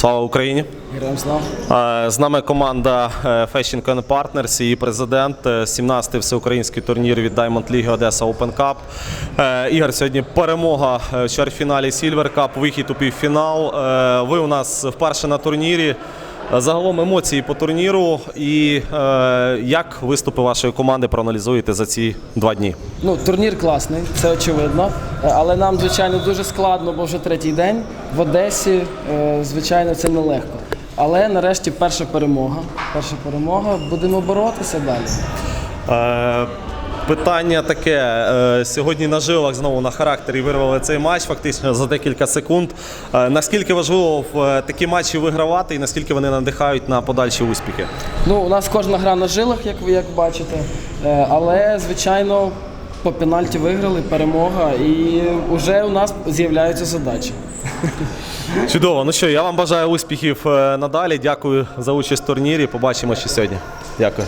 Слава Україні! Героям слава. Е, З нами команда е, Fashion Can Partners і президент е, 17-й всеукраїнський турнір від Diamond League Одеса Open Cup. Е, Ігор, сьогодні перемога е, в чвертьфіналі Silver Cup, вихід у півфінал. Е, Ви у нас вперше на турнірі. Е, Загалом емоції по турніру і е, як виступи вашої команди проаналізуєте за ці два дні? Ну, турнір класний, це очевидно. Е, Але нам, звичайно, дуже складно, бо вже третій день в Одесі. е, Звичайно, це нелегко. Але нарешті перша перемога. Перша перемога. Будемо боротися далі. Е, Питання таке. Сьогодні на жилах знову на характері вирвали цей матч, фактично за декілька секунд. Наскільки важливо в такі матчі вигравати і наскільки вони надихають на подальші успіхи? Ну, у нас кожна гра на жилах, як ви як бачите. Але, звичайно, по пенальті виграли, перемога, і вже у нас з'являються задачі. Чудово. Ну що, я вам бажаю успіхів е, надалі. Дякую за участь в турнірі. Побачимо ще сьогодні. Дякую.